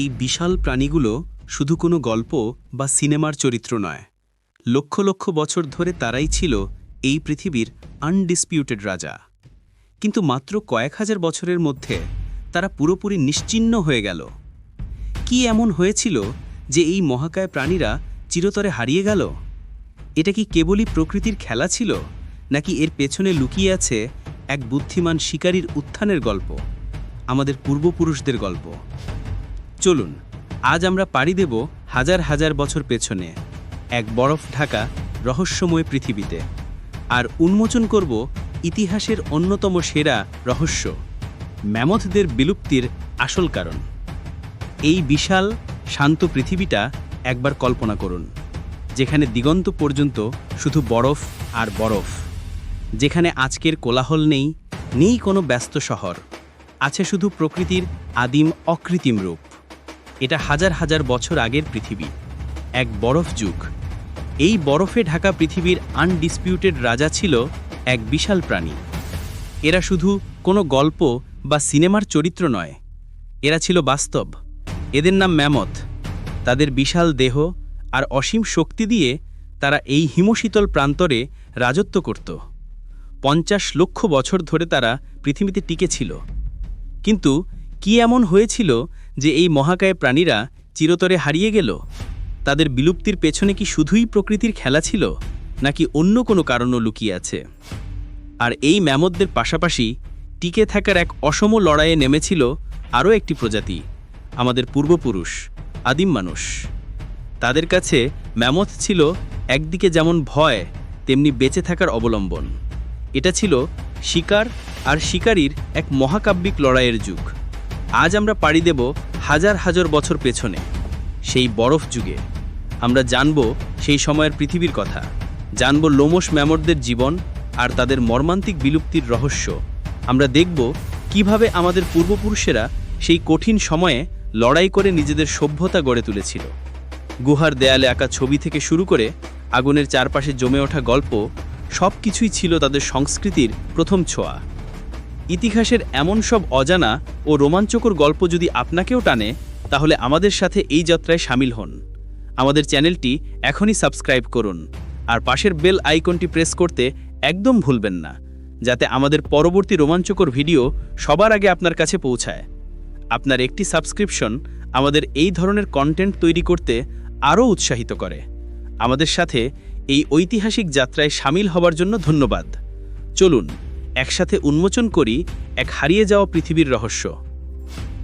এই বিশাল প্রাণীগুলো শুধু কোনো গল্প বা সিনেমার চরিত্র নয়। লক্ষ লক্ষ বছর ধরে তারাই ছিল এই পৃথিবীর আনডিসপিউটেড রাজা। কিন্তু মাত্র কয়েক হাজার বছরের মধ্যে তারা পুরোপুরি নিশ্চিহ্ন হয়ে গেল। কি এমন হয়েছিল যে এই মহাকায় প্রাণীরা চিরতরে হারিয়ে গেল? এটা কি কেবলই প্রকৃতির খেলা ছিল, নাকি এর পেছনে লুকিয়ে আছে এক বুদ্ধিমান শিকারীর উত্থানের গল্প, আমাদের পূর্বপুরুষদের গল্প? চলুন, আজ আমরা পাড়ি দেব হাজার হাজার বছর পেছনে এক বরফ ঢাকা রহস্যময় পৃথিবীতে। আর উন্মোচন করব ইতিহাসের অন্যতম সেরা রহস্য, ম্যামথদের বিলুপ্তির আসল কারণ। এই বিশাল, শান্ত পৃথিবীটা একবার কল্পনা করুন, যেখানে দিগন্ত পর্যন্ত শুধু বরফ আর বরফ, যেখানে আজকের কোলাহল নেই নেই কোনো ব্যস্ত শহর, আছে শুধু প্রকৃতির আদিম অকৃত্রিম রূপ। এটা হাজার হাজার বছর আগের পৃথিবী। এক বরফ যুগ। এই বরফে ঢাকা পৃথিবীর আনডিসপিউটেড রাজা ছিল এক বিশাল প্রাণী। এরা শুধু কোনো গল্প বা সিনেমার চরিত্র নয়। এরা ছিল বাস্তব। এদের নাম ম্যামথ। তাদের বিশাল দেহ আর অসীম শক্তি দিয়ে তারা এই হিমশীতল প্রান্তরে রাজত্ব করত। পঞ্চাশ লক্ষ বছর ধরে তারা পৃথিবীতে টিকে ছিল। কিন্তু কি এমন হয়েছিল যে এই মহাকায় প্রাণীরা চিরতরে হারিয়ে গেল? তাদের বিলুপ্তির পেছনে কি শুধুই প্রকৃতির খেলা ছিল, নাকি অন্য কোনো কারণও লুকিয়ে আছে? আর এই ম্যামতদের পাশাপাশি টিকে থাকার এক অসম লড়াইয়ে নেমেছিল আরও একটি প্রজাতি, আমাদের পূর্বপুরুষ, আদিম মানুষ। তাদের কাছে ম্যামথ ছিল একদিকে যেমন ভয়, তেমনি বেঁচে থাকার অবলম্বন। এটা ছিল শিকার আর শিকারীর এক মহাকাব্যিক লড়াইয়ের যুগ। আজ আমরা পাড়ি দেব হাজার হাজার বছর পেছনে, সেই বরফ যুগে। আমরা জানব সেই সময়ের পৃথিবীর কথা, জানব লোমস ম্যামরদের জীবন আর তাদের মর্মান্তিক বিলুপ্তির রহস্য। আমরা দেখব কীভাবে আমাদের পূর্বপুরুষেরা সেই কঠিন সময়ে লড়াই করে নিজেদের সভ্যতা গড়ে তুলেছিল। গুহার দেয়ালে আঁকা ছবি থেকে শুরু করে আগুনের চারপাশে জমে ওঠা গল্প সব কিছুই ছিল তাদের সংস্কৃতির প্রথম ছোঁয়া। ইতিহাসের এমন সব অজানা ও রোমাঞ্চকর গল্প যদি আপনাকেও টানে, তাহলে আমাদের সাথে এই যাত্রায় সামিল হন। আমাদের চ্যানেলটি এখনই সাবস্ক্রাইব করুন আর পাশের বেল আইকনটি প্রেস করতে একদম ভুলবেন না, যাতে আমাদের পরবর্তী রোমাঞ্চকর ভিডিও সবার আগে আপনার কাছে পৌঁছায়। আপনার একটি সাবস্ক্রিপশন আমাদের এই ধরনের কন্টেন্ট তৈরি করতে আরও উৎসাহিত করে। আমাদের সাথে এই ঐতিহাসিক যাত্রায় সামিল হবার জন্য ধন্যবাদ। চলুন একসাথে উন্মোচন করি এক হারিয়ে যাওয়া পৃথিবীর রহস্য।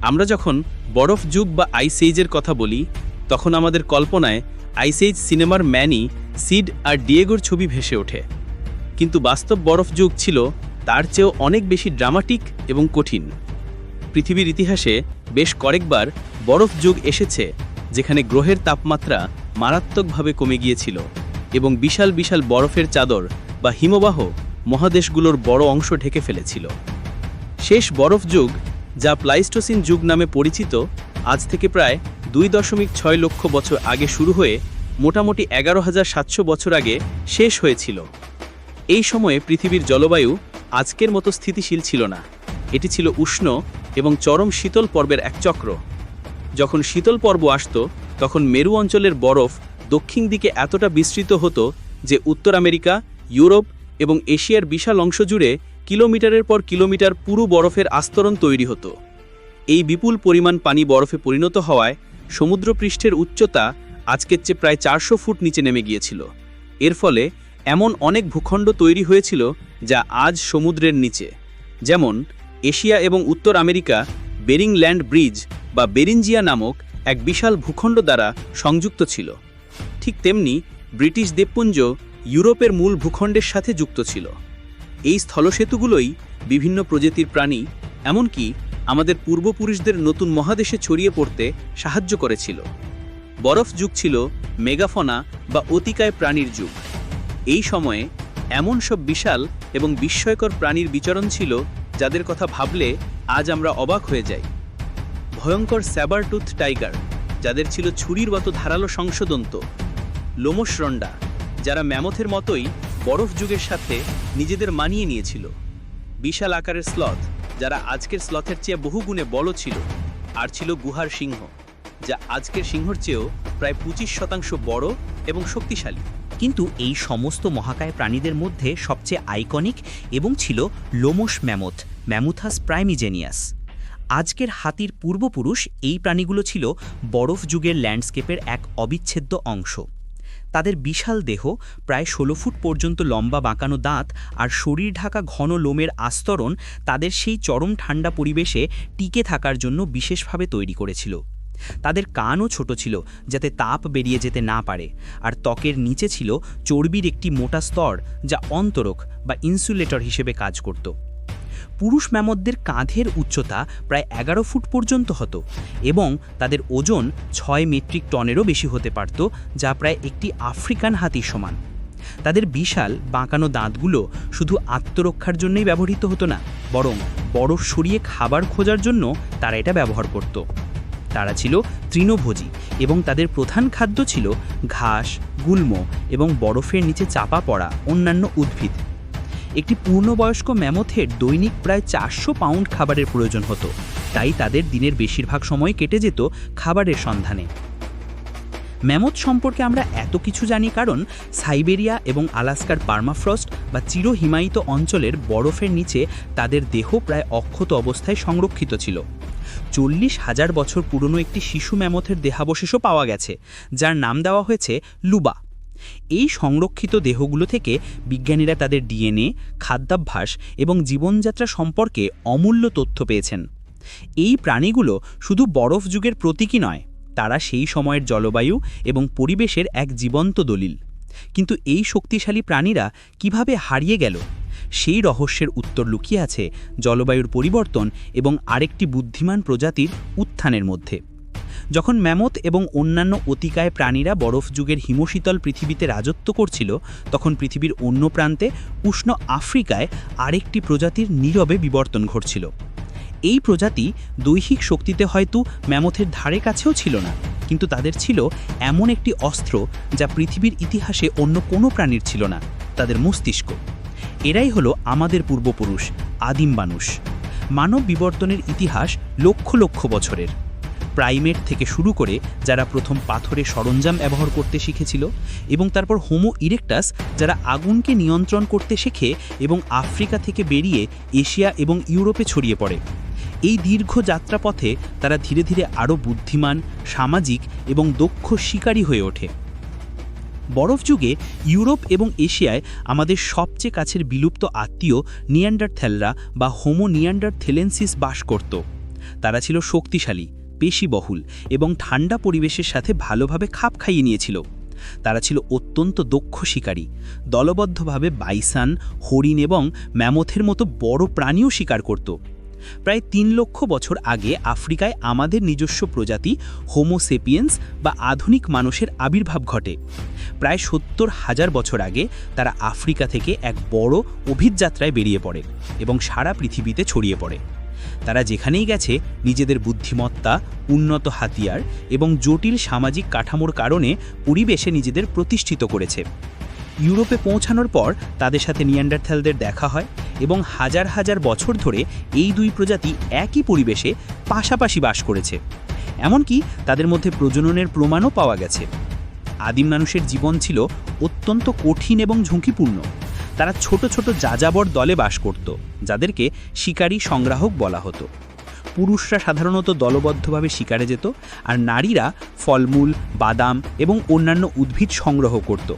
আমরা যখন বরফ যুগ বা আইসেজের কথা বলি, তখন আমাদের কল্পনায় আইসেজ সিনেমার ম্যানি সিড আর ডিয়েগোর ছবি ভেসে ওঠে। কিন্তু বাস্তব বরফ যুগ ছিল, তার চেয়েও অনেক বেশি ড্রামাটিক এবং কঠিন। পৃথিবীর ইতিহাসে বেশ কয়েকবার বরফ যুগ এসেছে, যেখানে গ্রহের তাপমাত্রা মারাত্মকভাবে কমে গিয়েছিল এবং বিশাল বিশাল বরফের চাদর বা হিমবাহ মহাদেশগুলোর বড় অংশ ঢেকে ফেলেছিল। শেষ বরফ যুগ, যা প্লাইস্টোসিন যুগ নামে পরিচিত, আজ থেকে প্রায় দুই দশমিক ছয় লক্ষ বছর আগে শুরু হয়ে মোটামুটি এগারো হাজার সাতশো বছর আগে শেষ হয়েছিল। এই সময়ে পৃথিবীর জলবায়ু আজকের মতো স্থিতিশীল ছিল না। এটি ছিল উষ্ণ এবং চরম শীতল পর্বের এক চক্র। যখন শীতল পর্ব আসত, তখন মেরু অঞ্চলের বরফ দক্ষিণ দিকে এতটা বিস্তৃত হতো যে উত্তর আমেরিকা, ইউরোপ এবং এশিয়ার বিশাল অংশ জুড়ে কিলোমিটারের পর কিলোমিটার পুরু বরফের আস্তরণ তৈরি হতো। এই বিপুল পরিমাণ পানি বরফে পরিণত হওয়ায় সমুদ্রপৃষ্ঠের উচ্চতা আজকের চেয়ে প্রায় চারশো ফুট নিচে নেমে গিয়েছিল। এর ফলে এমন অনেক ভূখণ্ড তৈরি হয়েছিল যা আজ সমুদ্রের নিচে। যেমন এশিয়া এবং উত্তর আমেরিকা বেরিং ল্যান্ড ব্রিজ বা বেরিঞ্জিয়া নামক এক বিশাল ভূখণ্ড দ্বারা সংযুক্ত ছিল। ঠিক তেমনি ব্রিটিশ দ্বীপপুঞ্জ ইউরোপের মূল ভূখণ্ডের সাথে যুক্ত ছিল। এই স্থলসেতুগুলোই বিভিন্ন প্রজাতির প্রাণী, এমনকি আমাদের পূর্বপুরুষদের নতুন মহাদেশে ছড়িয়ে পড়তে সাহায্য করেছিল। বরফ যুগ ছিল মেগাফনা বা অতিকায় প্রাণীর যুগ। এই সময়ে এমন সব বিশাল এবং বিস্ময়কর প্রাণীর বিচরণ ছিল যাদের কথা ভাবলে আজ আমরা অবাক হয়ে যাই। ভয়ঙ্কর স্যাবারটুথ টাইগার, যাদের ছিল ছুরির মতো ধারালো সংশোদন্ত। লোমসরন্ডা যারা ম্যামথের মতোই বরফ যুগের সাথে নিজেদের মানিয়ে নিয়েছিল। বিশাল আকারের স্লথ যারা আজকের স্লথের চেয়ে বহুগুণে বড় ছিল, আর ছিল গুহার সিংহ, যা আজকের সিংহর চেয়েও প্রায় পঁচিশ শতাংশ বড় এবং শক্তিশালী। কিন্তু এই সমস্ত মহাকায় প্রাণীদের মধ্যে সবচেয়ে আইকনিক এবং ছিল লোমস ম্যামথ ম্যামুথাস প্রাইমিজেনিয়াস আজকের হাতির পূর্বপুরুষ এই প্রাণীগুলো ছিল বরফ যুগের ল্যান্ডস্কেপের এক অবিচ্ছেদ্য অংশ। তাদের বিশাল দেহ প্রায় ষোলো ফুট পর্যন্ত লম্বা বাঁকানো দাঁত আর শরীর ঢাকা ঘন লোমের আস্তরণ তাদের সেই চরম ঠান্ডা পরিবেশে টিকে থাকার জন্য বিশেষভাবে তৈরি করেছিল। তাদের কানও ছোট ছিল, যাতে তাপ বেরিয়ে যেতে না পারে, আর ত্বকের নিচে ছিল চর্বির একটি মোটা স্তর যা অন্তরক বা ইনসুলেটর হিসেবে কাজ করত। পুরুষ ম্যামতদের কাঁধের উচ্চতা প্রায় এগারো ফুট পর্যন্ত হতো এবং তাদের ওজন ছয় মেট্রিক টনেরও বেশি হতে পারত, যা প্রায় একটি আফ্রিকান হাতির সমান। তাদের বিশাল বাঁকানো দাঁতগুলো শুধু আত্মরক্ষার জন্যই ব্যবহৃত হতো না, বরং বরফ সরিয়ে খাবার খোঁজার জন্য তারা এটা ব্যবহার করত। তারা ছিল তৃণভোজী এবং তাদের প্রধান খাদ্য ছিল ঘাস, গুল্ম এবং বরফের নিচে চাপা পড়া অন্যান্য উদ্ভিদ। একটি পূর্ণবয়স্ক ম্যামথের দৈনিক প্রায় চারশো পাউন্ড খাবারের প্রয়োজন হতো। তাই তাদের দিনের বেশিরভাগ সময় কেটে যেত খাবারের সন্ধানে। ম্যামথ সম্পর্কে আমরা এত কিছু জানি কারণ সাইবেরিয়া এবং আলাস্কার পার্মাফ্রস্ট বা চিরহিমায়িত অঞ্চলের বরফের নিচে তাদের দেহ প্রায় অক্ষত অবস্থায় সংরক্ষিত ছিল। চল্লিশ হাজার বছর পুরনো একটি শিশু ম্যামথের দেহাবশেষও পাওয়া গেছে, যার নাম দেওয়া হয়েছে লুবা। এই সংরক্ষিত দেহগুলো থেকে বিজ্ঞানীরা তাদের ডিএনএ, খাদ্যাভ্যাস এবং জীবনযাত্রা সম্পর্কে অমূল্য তথ্য পেয়েছেন। এই প্রাণীগুলো শুধু বরফ যুগের প্রতীকী নয়, তারা সেই সময়ের জলবায়ু এবং পরিবেশের এক জীবন্ত দলিল। কিন্তু এই শক্তিশালী প্রাণীরা কীভাবে হারিয়ে গেল? সেই রহস্যের উত্তর লুকিয়ে আছে জলবায়ুর পরিবর্তন এবং আরেকটি বুদ্ধিমান প্রজাতির উত্থানের মধ্যে। যখন ম্যামথ এবং অন্যান্য অতিকায় প্রাণীরা বরফ যুগের হিমশীতল পৃথিবীতে রাজত্ব করছিল, তখন পৃথিবীর অন্য প্রান্তে উষ্ণ আফ্রিকায় আরেকটি প্রজাতির নীরবে বিবর্তন ঘটছিল। এই প্রজাতি দৈহিক শক্তিতে হয়তো ম্যামথের ধারে কাছেও ছিল না, কিন্তু তাদের ছিল এমন একটি অস্ত্র যা পৃথিবীর ইতিহাসে অন্য কোনো প্রাণীর ছিল না, তাদের মস্তিষ্ক। এরাই হলো আমাদের পূর্বপুরুষ আদিম মানুষ মানব বিবর্তনের ইতিহাস লক্ষ লক্ষ বছরের। প্রাইমেট থেকে শুরু করে যারা প্রথম পাথরে সরঞ্জাম ব্যবহার করতে শিখেছিল এবং তারপর হোমো ইরেকটাস যারা আগুনকে নিয়ন্ত্রণ করতে শেখে এবং আফ্রিকা থেকে বেরিয়ে এশিয়া এবং ইউরোপে ছড়িয়ে পড়ে। এই দীর্ঘ যাত্রাপথে তারা ধীরে ধীরে আরও বুদ্ধিমান, সামাজিক এবং দক্ষ শিকারী হয়ে ওঠে। বরফ যুগে ইউরোপ এবং এশিয়ায় আমাদের সবচেয়ে কাছের বিলুপ্ত আত্মীয় নিয়ান্ডারথ্যালরা বা হোমো নিয়ান্ডার থেলেন্সিস বাস করত। তারা ছিল শক্তিশালী পেশিবহুল এবং ঠান্ডা পরিবেশের সাথে ভালোভাবে খাপ খাইয়ে নিয়েছিল। তারা ছিল অত্যন্ত দক্ষ শিকারী, দলবদ্ধভাবে বাইসান, হরিণ এবং ম্যামথের মতো বড় প্রাণীও শিকার করত। প্রায় তিন লক্ষ বছর আগে আফ্রিকায় আমাদের নিজস্ব প্রজাতি হোমোসেপিয়েন্স বা আধুনিক মানুষের আবির্ভাব ঘটে। প্রায় সত্তর হাজার বছর আগে তারা আফ্রিকা থেকে এক বড় অভিযাত্রায় বেরিয়ে পড়ে এবং সারা পৃথিবীতে ছড়িয়ে পড়ে। তারা যেখানেই গেছে, নিজেদের বুদ্ধিমত্তা, উন্নত হাতিয়ার এবং জটিল সামাজিক কাঠামোর কারণে পরিবেশে নিজেদের প্রতিষ্ঠিত করেছে। ইউরোপে পৌঁছানোর পর তাদের সাথে নিয়ান্ডারথ্যালদের দেখা হয় এবং হাজার হাজার বছর ধরে এই দুই প্রজাতি একই পরিবেশে পাশাপাশি বাস করেছে। এমনকি তাদের মধ্যে প্রজননের প্রমাণও পাওয়া গেছে। আদিম মানুষের জীবন ছিল অত্যন্ত কঠিন এবং ঝুঁকিপূর্ণ। তারা ছোট ছোট যাযাবর দলে বাস করত, যাদেরকে শিকারী সংগ্রাহক বলা হতো। পুরুষরা সাধারণত দলবদ্ধভাবে শিকারে যেত, আর নারীরা ফলমূল, বাদাম এবং অন্যান্য উদ্ভিদ সংগ্রহ করত।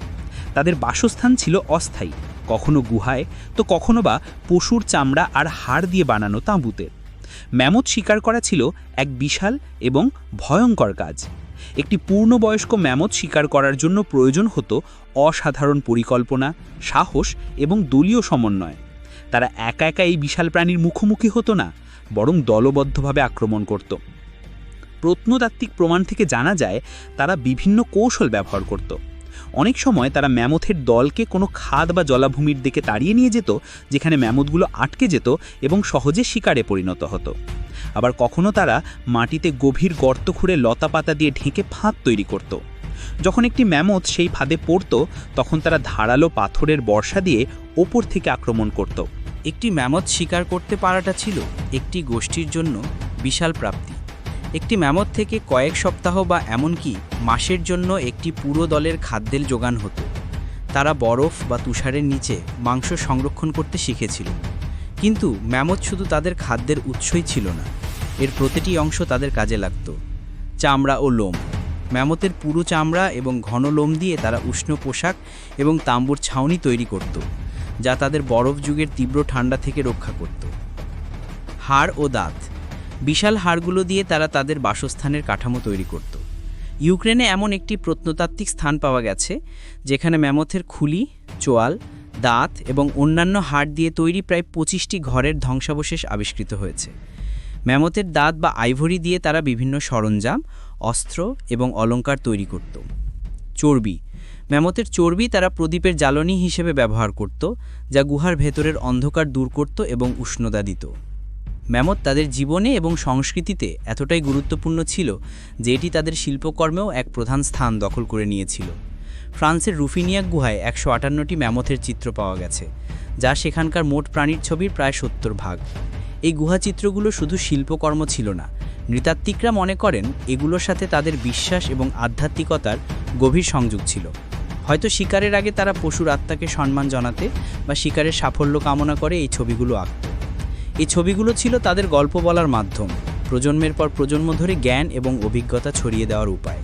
তাদের বাসস্থান ছিল অস্থায়ী, কখনো গুহায়, তো কখনো বা পশুর চামড়া আর হাড় দিয়ে বানানো তাঁবুতে। ম্যামত শিকার করা ছিল এক বিশাল এবং ভয়ঙ্কর কাজ। একটি পূর্ণবয়স্ক ম্যামত শিকার করার জন্য প্রয়োজন হতো অসাধারণ পরিকল্পনা, সাহস এবং দলীয় সমন্বয়। তারা একা একা এই বিশাল প্রাণীর মুখোমুখি হতো না, বরং দলবদ্ধভাবে আক্রমণ করত। প্রত্নতাত্ত্বিক প্রমাণ থেকে জানা যায়, তারা বিভিন্ন কৌশল ব্যবহার করত। অনেক সময় তারা ম্যামথের দলকে কোনো খাদ বা জলাভূমির দিকে তাড়িয়ে নিয়ে যেত, যেখানে ম্যামথগুলো আটকে যেত এবং সহজে শিকারে পরিণত হতো। আবার কখনো তারা মাটিতে গভীর গর্ত খুঁড়ে লতা পাতা দিয়ে ঢেকে ফাঁদ তৈরি করত। যখন একটি ম্যামথ সেই ফাঁদে পড়ত, তখন তারা ধারালো পাথরের বর্ষা দিয়ে ওপর থেকে আক্রমণ করত। একটি ম্যামথ শিকার করতে পারাটা ছিল একটি গোষ্ঠীর জন্য বিশাল প্রাপ্তি। একটি ম্যামথ থেকে কয়েক সপ্তাহ বা এমনকি মাসের জন্য একটি পুরো দলের খাদ্যের যোগান হতো। তারা বরফ বা তুষারের নিচে মাংস সংরক্ষণ করতে শিখেছিল। কিন্তু ম্যামথ শুধু তাদের খাদ্যের উৎসই ছিল না, এর প্রতিটি অংশ তাদের কাজে লাগতো। চামড়া ও লোম। ম্যামথের পুরো চামড়া এবং ঘন লোম দিয়ে তারা উষ্ণ পোশাক এবং তাম্বুর ছাউনি তৈরি করত, যা তাদের বরফ যুগের তীব্র ঠান্ডা থেকে রক্ষা করত। হাড় ও দাঁত। বিশাল হাড়গুলো দিয়ে তারা তাদের বাসস্থানের কাঠামো তৈরি করত। ইউক্রেনে এমন একটি প্রত্নতাত্ত্বিক স্থান পাওয়া গেছে, যেখানে ম্যামথের খুলি, চোয়াল, দাঁত এবং অন্যান্য হাড় দিয়ে তৈরি প্রায় পঁচিশটি ঘরের ধ্বংসাবশেষ আবিষ্কৃত হয়েছে। ম্যামথের দাঁত বা আইভরি দিয়ে তারা বিভিন্ন সরঞ্জাম, অস্ত্র এবং অলংকার তৈরি করত। চর্বি। ম্যামথের চর্বি তারা প্রদীপের জ্বালনি হিসেবে ব্যবহার করত, যা গুহার ভেতরের অন্ধকার দূর করত এবং উষ্ণতা দিত। ম্যামথ তাদের জীবনে এবং সংস্কৃতিতে এতটাই গুরুত্বপূর্ণ ছিল যে এটি তাদের শিল্পকর্মেও এক প্রধান স্থান দখল করে নিয়েছিল। ফ্রান্সের রুফিনিয়াক গুহায় একশো আটান্নটি ম্যামথের চিত্র পাওয়া গেছে, যা সেখানকার মোট প্রাণীর ছবির প্রায় সত্তর ভাগ। এই গুহাচিত্রগুলো শুধু শিল্পকর্ম ছিল না, নৃতাত্ত্বিকরা মনে করেন এগুলোর সাথে তাদের বিশ্বাস এবং আধ্যাত্মিকতার গভীর সংযোগ ছিল। হয়তো শিকারের আগে তারা পশুর আত্মাকে সম্মান জানাতে বা শিকারের সাফল্য কামনা করে এই ছবিগুলো আঁকত। এই ছবিগুলো ছিল তাদের গল্প বলার মাধ্যম, প্রজন্মের পর প্রজন্ম ধরে জ্ঞান এবং অভিজ্ঞতা ছড়িয়ে দেওয়ার উপায়।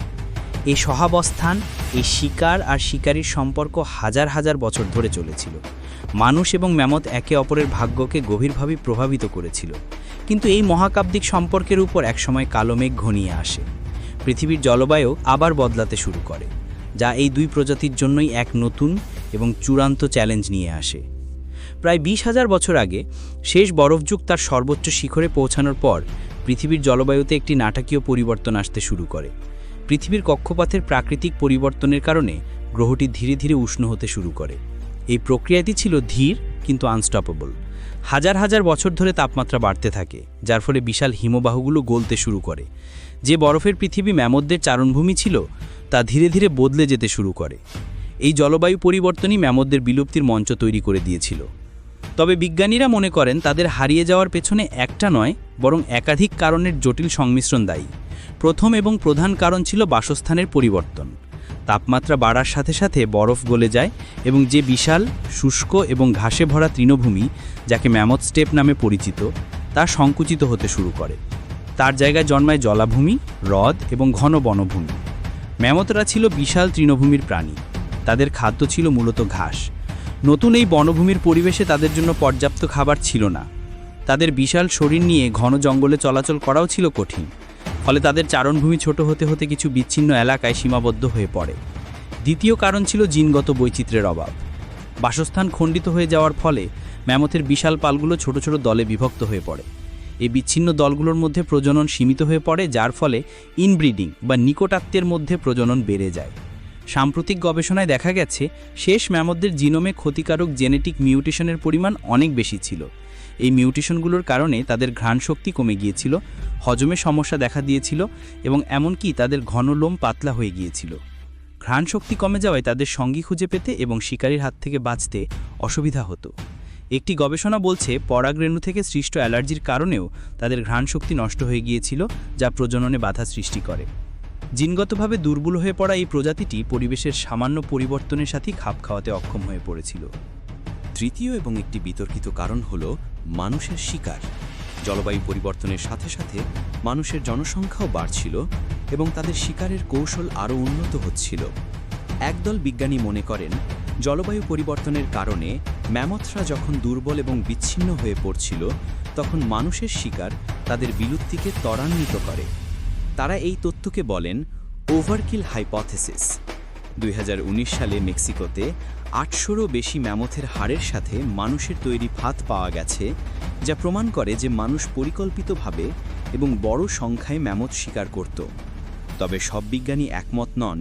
এই সহাবস্থান, এই শিকার আর শিকারীর সম্পর্ক হাজার হাজার বছর ধরে চলেছিল। মানুষ এবং ম্যামত একে অপরের ভাগ্যকে গভীরভাবে প্রভাবিত করেছিল। কিন্তু এই মহাকাব্যিক সম্পর্কের উপর একসময় কালো মেঘ ঘনিয়ে আসে। পৃথিবীর জলবায়ু আবার বদলাতে শুরু করে, যা এই দুই প্রজাতির জন্যই এক নতুন এবং চূড়ান্ত চ্যালেঞ্জ নিয়ে আসে। প্রায় বিশ হাজার বছর আগে, শেষ বরফযুগ তার সর্বোচ্চ শিখরে পৌঁছানোর পর পৃথিবীর জলবায়ুতে একটি নাটকীয় পরিবর্তন আসতে শুরু করে। পৃথিবীর কক্ষপথের প্রাকৃতিক পরিবর্তনের কারণে গ্রহটি ধীরে ধীরে উষ্ণ হতে শুরু করে। এই প্রক্রিয়াটি ছিল ধীর কিন্তু আনস্টপেবল হাজার হাজার বছর ধরে তাপমাত্রা বাড়তে থাকে, যার ফলে বিশাল হিমবাহগুলো গলতে শুরু করে। যে বরফের পৃথিবী ম্যামদদের চারণভূমি ছিল, তা ধীরে ধীরে বদলে যেতে শুরু করে। এই জলবায়ু পরিবর্তনই ম্যামদদের বিলুপ্তির মঞ্চ তৈরি করে দিয়েছিল। তবে বিজ্ঞানীরা মনে করেন তাদের হারিয়ে যাওয়ার পেছনে একটা নয়, বরং একাধিক কারণের জটিল সংমিশ্রণ দায়ী। প্রথম এবং প্রধান কারণ ছিল বাসস্থানের পরিবর্তন। তাপমাত্রা বাড়ার সাথে সাথে বরফ গলে যায় এবং যে বিশাল, শুষ্ক এবং ঘাসে ভরা তৃণভূমি, যাকে ম্যামথ স্টেপ নামে পরিচিত, তা সংকুচিত হতে শুরু করে। তার জায়গায় জন্মায় জলাভূমি, হ্রদ এবং ঘন বনভূমি। ম্যামথরা ছিল বিশাল তৃণভূমির প্রাণী। তাদের খাদ্য ছিল মূলত ঘাস। নতুন এই বনভূমির পরিবেশে তাদের জন্য পর্যাপ্ত খাবার ছিল না। তাদের বিশাল শরীর নিয়ে ঘন জঙ্গলে চলাচল করাও ছিল কঠিন, ফলে তাদের চারণভূমি ছোট হতে হতে কিছু বিচ্ছিন্ন এলাকায় সীমাবদ্ধ হয়ে পড়ে। দ্বিতীয় কারণ ছিল জিনগত বৈচিত্র্যের অভাব। বাসস্থান খণ্ডিত হয়ে যাওয়ার ফলে ম্যামথের বিশাল পালগুলো ছোট ছোট দলে বিভক্ত হয়ে পড়ে। এই বিচ্ছিন্ন দলগুলোর মধ্যে প্রজনন সীমিত হয়ে পড়ে, যার ফলে ইনব্রিডিং বা নিকটাত্মের মধ্যে প্রজনন বেড়ে যায়। সাম্প্রতিক গবেষণায় দেখা গেছে, শেষ ম্যামদের জিনোমে ক্ষতিকারক জেনেটিক মিউটেশনের পরিমাণ অনেক বেশি ছিল। এই মিউটেশনগুলোর কারণে তাদের ঘ্রাণ শক্তি কমে গিয়েছিল, হজমে সমস্যা দেখা দিয়েছিল এবং এমনকি তাদের ঘন লোম পাতলা হয়ে গিয়েছিল। ঘ্রাণ শক্তি কমে যাওয়ায় তাদের সঙ্গী খুঁজে পেতে এবং শিকারীর হাত থেকে বাঁচতে অসুবিধা হতো। একটি গবেষণা বলছে, পরাগরেণু থেকে সৃষ্ট অ্যালার্জির কারণেও তাদের ঘ্রাণ শক্তি নষ্ট হয়ে গিয়েছিল, যা প্রজননে বাধা সৃষ্টি করে। জিনগতভাবে দুর্বল হয়ে পড়া এই প্রজাতিটি পরিবেশের সামান্য পরিবর্তনের সাথেই খাপ খাওয়াতে অক্ষম হয়ে পড়েছিল। তৃতীয় এবং একটি বিতর্কিত কারণ হল মানুষের শিকার। জলবায়ু পরিবর্তনের সাথে সাথে মানুষের জনসংখ্যাও বাড়ছিল এবং তাদের শিকারের কৌশল আরও উন্নত হচ্ছিল। একদল বিজ্ঞানী মনে করেন, জলবায়ু পরিবর্তনের কারণে ম্যামথরা যখন দুর্বল এবং বিচ্ছিন্ন হয়ে পড়ছিল, তখন মানুষের শিকার তাদের বিলুপ্তিকে ত্বরান্বিত করে। তারা এই তথ্যকে বলেন ওভারকিল হাইপথেসিস। দুই হাজার উনিশ সালে মেক্সিকোতে আটশোরও বেশি ম্যামথের হাড়ের সাথে মানুষের তৈরি ফাত পাওয়া গেছে, যা প্রমাণ করে যে মানুষ পরিকল্পিতভাবে এবং বড় সংখ্যায় ম্যামথ শিকার করত। তবে সব বিজ্ঞানী একমত নন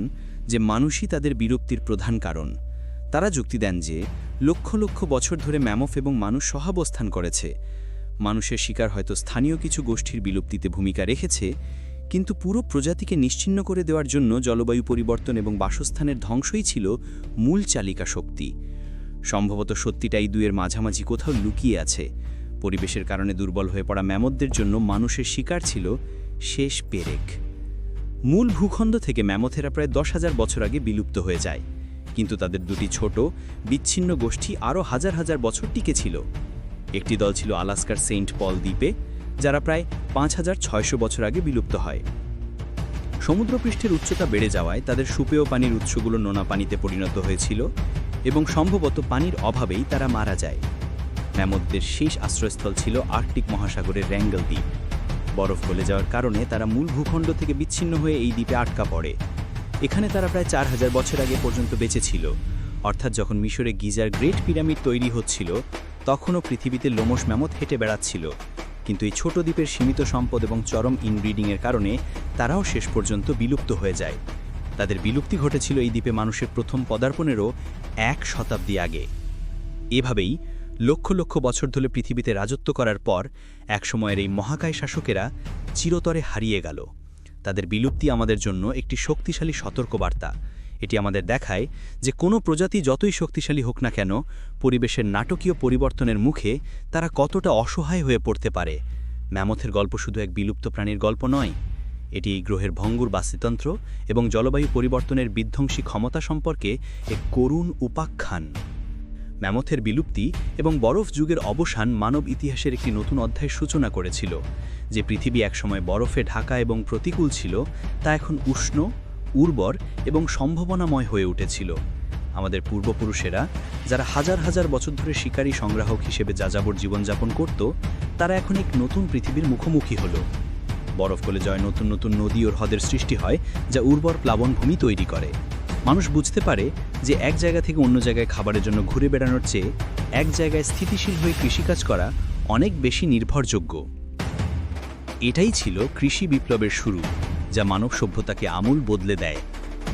যে মানুষই তাদের বিরক্তির প্রধান কারণ। তারা যুক্তি দেন যে লক্ষ লক্ষ বছর ধরে ম্যামফ এবং মানুষ সহাবস্থান করেছে। মানুষের শিকার হয়তো স্থানীয় কিছু গোষ্ঠীর বিলুপ্তিতে ভূমিকা রেখেছে কিন্তু পুরো প্রজাতিকে নিশ্চিন্ন করে দেওয়ার জন্য জলবায়ু পরিবর্তন এবং বাসস্থানের ধ্বংসই ছিল মূল চালিকা শক্তি। সম্ভবত সত্যিটাই দুয়ের মাঝামাঝি কোথাও লুকিয়ে আছে। পরিবেশের কারণে দুর্বল হয়ে পড়া ম্যামতদের জন্য মানুষের শিকার ছিল শেষ পেরেক। মূল ভূখণ্ড থেকে ম্যামথেরা প্রায় দশ হাজার বছর আগে বিলুপ্ত হয়ে যায়। কিন্তু তাদের দুটি ছোট, বিচ্ছিন্ন গোষ্ঠী আরও হাজার হাজার বছর টিকে ছিল। একটি দল ছিল আলাস্কার সেন্ট পল দ্বীপে যারা প্রায় পাঁচ হাজার ছয়শো বছর আগে বিলুপ্ত হয়। সমুদ্রপৃষ্ঠের উচ্চতা বেড়ে যাওয়ায় তাদের সুপেয় পানির উৎসগুলো নোনা পানিতে পরিণত হয়েছিল এবং সম্ভবত পানির অভাবেই তারা মারা যায়। ম্যামথদের শেষ আশ্রয়স্থল ছিল আর্কটিক মহাসাগরের র্যাঙ্গল দ্বীপ। বরফ গলে যাওয়ার কারণে তারা মূল ভূখণ্ড থেকে বিচ্ছিন্ন হয়ে এই দ্বীপে আটকা পড়ে। এখানে তারা প্রায় চার হাজার বছর আগে পর্যন্ত বেঁচে ছিল। অর্থাৎ যখন মিশরে গিজার গ্রেট পিরামিড তৈরি হচ্ছিল, তখনও পৃথিবীতে লোমস ম্যামথ হেঁটে বেড়াচ্ছিল। কিন্তু এই ছোট দ্বীপের সীমিত সম্পদ এবং চরম ইনব্রিডিংয়ের কারণে তারাও শেষ পর্যন্ত বিলুপ্ত হয়ে যায়। তাদের বিলুপ্তি ঘটেছিল এই দ্বীপে মানুষের প্রথম পদার্পণেরও এক শতাব্দী আগে। এভাবেই লক্ষ লক্ষ বছর ধরে পৃথিবীতে রাজত্ব করার পর একসময়ের এই মহাকায় শাসকেরা চিরতরে হারিয়ে গেল। তাদের বিলুপ্তি আমাদের জন্য একটি শক্তিশালী সতর্কবার্তা। এটি আমাদের দেখায় যে কোনো প্রজাতি যতই শক্তিশালী হোক না কেন, পরিবেশের নাটকীয় পরিবর্তনের মুখে তারা কতটা অসহায় হয়ে পড়তে পারে। ম্যামথের গল্প শুধু এক বিলুপ্ত প্রাণীর গল্প নয়, এটি গ্রহের ভঙ্গুর বাস্তুতন্ত্র এবং জলবায়ু পরিবর্তনের বিধ্বংসী ক্ষমতা সম্পর্কে এক করুণ উপাখ্যান। ম্যামথের বিলুপ্তি এবং বরফ যুগের অবসান মানব ইতিহাসের একটি নতুন অধ্যায়ের সূচনা করেছিল। যে পৃথিবী একসময় বরফে ঢাকা এবং প্রতিকূল ছিল, তা এখন উষ্ণ উর্বর এবং সম্ভাবনাময় হয়ে উঠেছিল। আমাদের পূর্বপুরুষেরা, যারা হাজার হাজার বছর ধরে শিকারী সংগ্রাহক হিসেবে যাযাবর জীবনযাপন করত, তারা এখন এক নতুন পৃথিবীর মুখোমুখি হল। বরফ গলে জয় নতুন নতুন নদী ও হ্রদের সৃষ্টি হয়, যা উর্বর প্লাবনভূমি তৈরি করে। মানুষ বুঝতে পারে যে এক জায়গা থেকে অন্য জায়গায় খাবারের জন্য ঘুরে বেড়ানোর চেয়ে এক জায়গায় স্থিতিশীল হয়ে কৃষিকাজ করা অনেক বেশি নির্ভরযোগ্য। এটাই ছিল কৃষি বিপ্লবের শুরু। যা মানব সভ্যতাকে আমূল বদলে দেয়।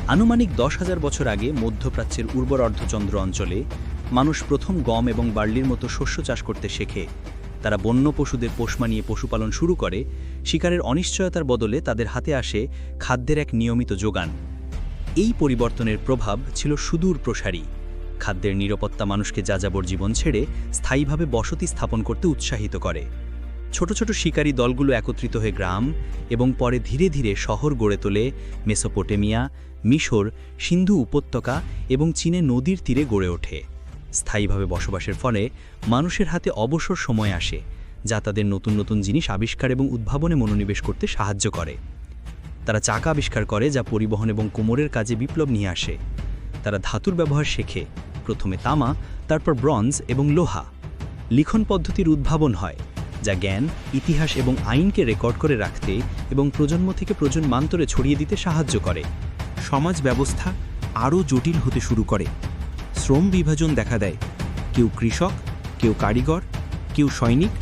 আনুমানিক দশ হাজার বছর আগে মধ্যপ্রাচ্যের উর্বর অর্ধচন্দ্র অঞ্চলে মানুষ প্রথম গম এবং বার্লির মতো শস্য চাষ করতে শেখে। তারা বন্য পশুদের পোষ মানিয়ে পশুপালন শুরু করে, শিকারের অনিশ্চয়তার বদলে তাদের হাতে আসে খাদ্যের এক নিয়মিত যোগান। এই পরিবর্তনের প্রভাব ছিল সুদূর প্রসারী। খাদ্যের নিরাপত্তা মানুষকে যাযাবর জীবন ছেড়ে স্থায়ীভাবে বসতি স্থাপন করতে উৎসাহিত করে। ছোট ছোট শিকারী দলগুলো একত্রিত হয়ে গ্রাম এবং পরে ধীরে ধীরে শহর গড়ে তোলে মেসোপোটেমিয়া, মিশর, সিন্ধু উপত্যকা এবং চীনে নদীর তীরে গড়ে ওঠে। স্থায়ীভাবে বসবাসের ফলে মানুষের হাতে অবসর সময় আসে, যা তাদের নতুন নতুন জিনিস আবিষ্কার এবং উদ্ভাবনে মনোনিবেশ করতে সাহায্য করে। তারা চাকা আবিষ্কার করে যা পরিবহন এবং কোমরের কাজে বিপ্লব নিয়ে আসে। তারা ধাতুর ব্যবহার শেখে, প্রথমে তামা, তারপর ব্রঞ্জ এবং লোহা। লিখন পদ্ধতির উদ্ভাবন হয় যা জ্ঞান, ইতিহাস এবং আইনকে রেকর্ড করে রাখতে এবং প্রজন্ম থেকে প্রজন্মান্তরে ছড়িয়ে দিতে সাহায্য করে। সমাজ ব্যবস্থা আরও জটিল হতে শুরু করে। শ্রম বিভাজন দেখা দেয়। কেউ কৃষক, কেউ কারিগর, কেউ সৈনিক,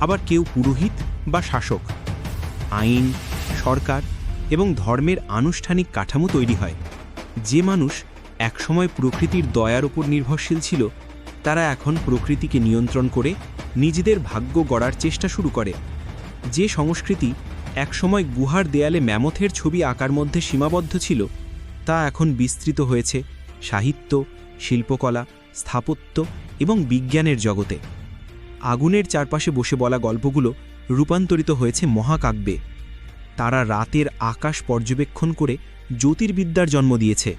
আবার কেউ পুরোহিত বা শাসক। আইন, সরকার এবং ধর্মের আনুষ্ঠানিক কাঠামো তৈরি হয়। যে মানুষ একসময় প্রকৃতির দয়ার উপর নির্ভরশীল ছিল, তারা এখন প্রকৃতিকে নিয়ন্ত্রণ করে নিজেদের ভাগ্য গড়ার চেষ্টা শুরু করে। যে সংস্কৃতি একসময় গুহার দেয়ালে ম্যামথের ছবি আঁকার মধ্যে সীমাবদ্ধ ছিল, তা এখন বিস্তৃত হয়েছে সাহিত্য, শিল্পকলা, স্থাপত্য এবং বিজ্ঞানের জগতে। আগুনের চারপাশে বসে বলা গল্পগুলো রূপান্তরিত হয়েছে মহাকাব্যে। তারা রাতের আকাশ পর্যবেক্ষণ করে জ্যোতির্বিদ্যার জন্ম দিয়েছে।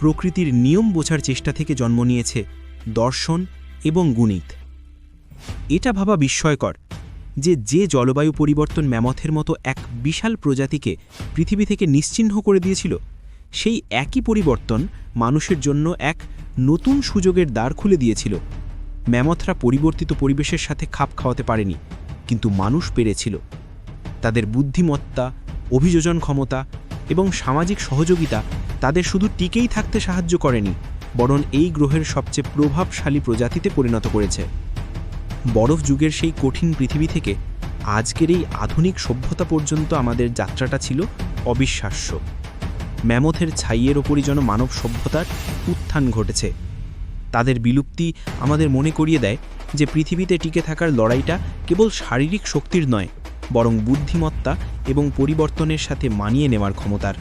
প্রকৃতির নিয়ম বোঝার চেষ্টা থেকে জন্ম নিয়েছে দর্শন এবং গণিত। এটা ভাবা বিস্ময়কর যে যে জলবায়ু পরিবর্তন ম্যামথের মতো এক বিশাল প্রজাতিকে পৃথিবী থেকে নিশ্চিহ্ন করে দিয়েছিল, সেই একই পরিবর্তন মানুষের জন্য এক নতুন সুযোগের দ্বার খুলে দিয়েছিল। ম্যামথরা পরিবর্তিত পরিবেশের সাথে খাপ খাওয়াতে পারেনি, কিন্তু মানুষ পেরেছিল। তাদের বুদ্ধিমত্তা, অভিযোজন ক্ষমতা এবং সামাজিক সহযোগিতা তাদের শুধু টিকেই থাকতে সাহায্য করেনি, বরং এই গ্রহের সবচেয়ে প্রভাবশালী প্রজাতিতে পরিণত করেছে। বরফ যুগের সেই কঠিন পৃথিবী থেকে আজকের এই আধুনিক সভ্যতা পর্যন্ত আমাদের যাত্রাটা ছিল অবিশ্বাস্য। ম্যামথের ছাইয়ের ওপরই যেন মানব সভ্যতার উত্থান ঘটেছে। তাদের বিলুপ্তি আমাদের মনে করিয়ে দেয় যে পৃথিবীতে টিকে থাকার লড়াইটা কেবল শারীরিক শক্তির নয়, বরং বুদ্ধিমত্তা এবং পরিবর্তনের সাথে মানিয়ে নেওয়ার ক্ষমতার।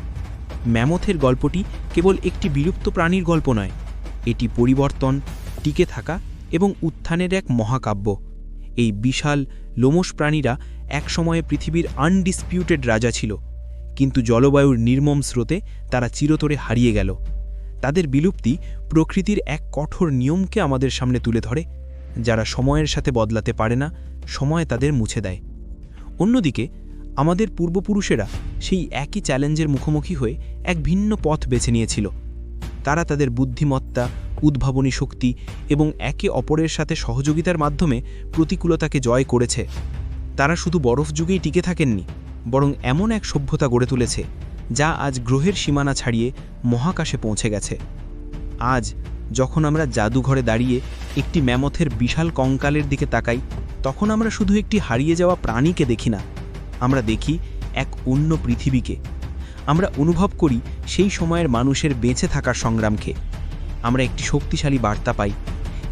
ম্যামথের গল্পটি কেবল একটি বিলুপ্ত প্রাণীর গল্প নয়, এটি পরিবর্তন, টিকে থাকা এবং উত্থানের এক মহাকাব্য। এই বিশাল লোমশ প্রাণীরা এক সময়ে পৃথিবীর আনডিসপিউটেড রাজা ছিল, কিন্তু জলবায়ুর নির্মম স্রোতে তারা চিরতরে হারিয়ে গেল। তাদের বিলুপ্তি প্রকৃতির এক কঠোর নিয়মকে আমাদের সামনে তুলে ধরে, যারা সময়ের সাথে বদলাতে পারে না, সময় তাদের মুছে দেয়। অন্যদিকে, আমাদের পূর্বপুরুষেরা সেই একই চ্যালেঞ্জের মুখোমুখি হয়ে এক ভিন্ন পথ বেছে নিয়েছিল। তারা তাদের বুদ্ধিমত্তা উদ্ভাবনী শক্তি এবং একে অপরের সাথে সহযোগিতার মাধ্যমে প্রতিকূলতাকে জয় করেছে। তারা শুধু বরফ যুগেই টিকে থাকেননি, বরং এমন এক সভ্যতা গড়ে তুলেছে, যা আজ গ্রহের সীমানা ছাড়িয়ে মহাকাশে পৌঁছে গেছে। আজ, যখন আমরা জাদুঘরে দাঁড়িয়ে একটি ম্যামথের বিশাল কঙ্কালের দিকে তাকাই, তখন আমরা শুধু একটি হারিয়ে যাওয়া প্রাণীকে দেখি না, আমরা দেখি এক অন্য পৃথিবীকে। আমরা অনুভব করি সেই সময়ের মানুষের বেঁচে থাকার সংগ্রামকে। আমরা একটি শক্তিশালী বার্তা পাই।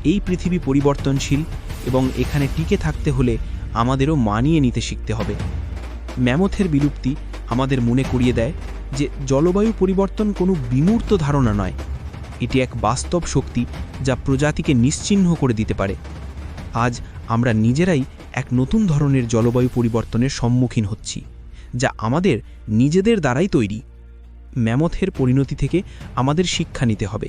এই পৃথিবী পরিবর্তনশীল এবং এখানে টিকে থাকতে হলে আমাদেরও মানিয়ে নিতে শিখতে হবে। ম্যামথের বিলুপ্তি আমাদের মনে করিয়ে দেয় যে জলবায়ু পরিবর্তন কোনো বিমূর্ত ধারণা নয়। এটি এক বাস্তব শক্তি যা প্রজাতিকে নিশ্চিহ্ন করে দিতে পারে। আজ আমরা নিজেরাই এক নতুন ধরনের জলবায়ু পরিবর্তনের সম্মুখীন হচ্ছি, যা আমাদের নিজেদের দ্বারাই তৈরি। ম্যামথের পরিণতি থেকে আমাদের শিক্ষা নিতে হবে।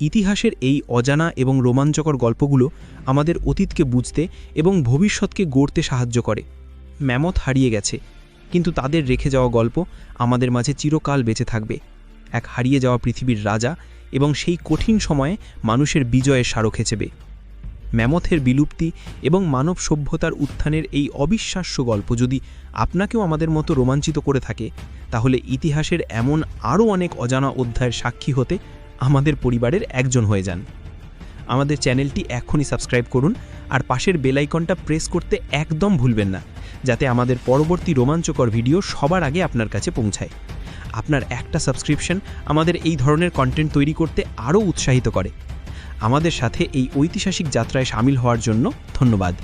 ইতিহাসের এই অজানা এবং রোমাঞ্চকর গল্পগুলো আমাদের অতীতকে বুঝতে এবং ভবিষ্যৎকে গড়তে সাহায্য করে। ম্যামথ হারিয়ে গেছে, কিন্তু তাদের রেখে যাওয়া গল্প আমাদের মাঝে চিরকাল বেঁচে থাকবে। এক হারিয়ে যাওয়া পৃথিবীর রাজা এবং সেই কঠিন সময়ে মানুষের বিজয়ের স্মারক হিসেবে। ম্যামথের বিলুপ্তি এবং মানব সভ্যতার উত্থানের এই অবিশ্বাস্য গল্প যদি আপনাকেও আমাদের মতো রোমাঞ্চিত করে থাকে, তাহলে ইতিহাসের এমন আরও অনেক অজানা অধ্যায়ের সাক্ষী হতে আমাদের পরিবারের একজন হয়ে যান। আমাদের চ্যানেলটি এখনই সাবস্ক্রাইব করুন আর পাশের বেলাইকনটা প্রেস করতে একদম ভুলবেন না, যাতে আমাদের পরবর্তী রোমাঞ্চকর ভিডিও সবার আগে আপনার কাছে পৌঁছায়। আপনার একটা সাবস্ক্রিপশন আমাদের এই ধরনের কন্টেন্ট তৈরি করতে আরও উৎসাহিত করে। আমাদের সাথে এই ঐতিহাসিক যাত্রায় সামিল হওয়ার জন্য ধন্যবাদ।